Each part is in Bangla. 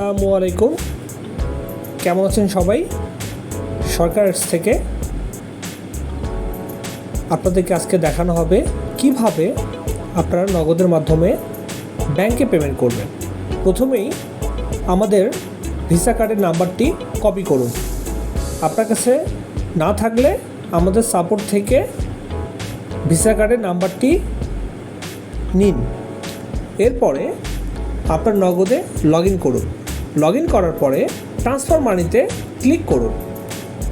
আসসালামু আলাইকুম। কেমন আছেন সবাই? সরকার থেকে আপনাদেরকে আজকে দেখানো হবে কীভাবে আপনারা নগদের মাধ্যমে ব্যাংকে পেমেন্ট করবেন। প্রথমেই আমাদের ভিসা কার্ডের নাম্বারটি কপি করুন। আপনার কাছে না থাকলে আমাদের সাপোর্ট থেকে ভিসা কার্ডের নাম্বারটি নিন। এরপরে আপনার নগদে লগ ইন করুন। লগ ইন করার পরে ট্রান্সফার মানিতে ক্লিক করুন।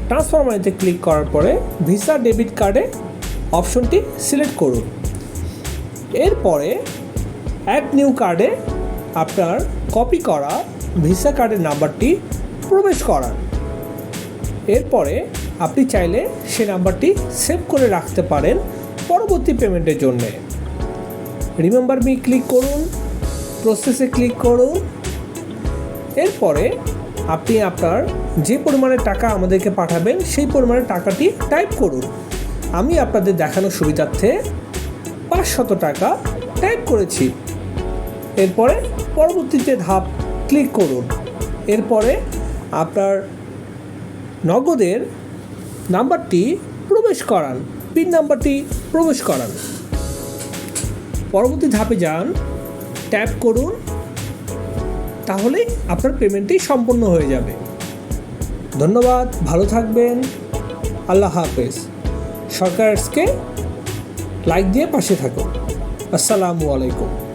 ট্রান্সফার মানিতে ক্লিক করার পরে ভিসা ডেবিট কার্ডে অপশনটি সিলেক্ট করুন। এরপরে অ্যাড নিউ কার্ডে আপনার কপি করা ভিসা কার্ডের নাম্বারটি প্রবেশ করান। এরপরে আপনি চাইলে সে নাম্বারটি সেভ করে রাখতে পারেন পরবর্তী পেমেন্টের জন্যে। রিমেম্বার মি ক্লিক করুন। প্রসেসে ক্লিক করুন। এরপরে আপনি আপনার যে পরিমাণে টাকা আমাদেরকে পাঠাবেন, সেই পরিমাণে টাকাটি টাইপ করুন। আমি আপনাদের দেখানোর সুবিধার্থে পাঁচশত টাকা টাইপ করেছি। এরপরে পরবর্তীতে ধাপ ক্লিক করুন। এরপরে আপনার নগদের নাম্বারটি প্রবেশ করান, পিন নাম্বারটি প্রবেশ করান। পরবর্তী ধাপে যান ট্যাপ করুন। তাহলেই আপনার পেমেন্টটি সম্পূর্ণ হয়ে যাবে। ধন্যবাদ, ভালো থাকবেন। আল্লাহ হাফেজ। সরকারকে লাইক দিয়ে পাশে থাকুন। আসসালামু আলাইকুম।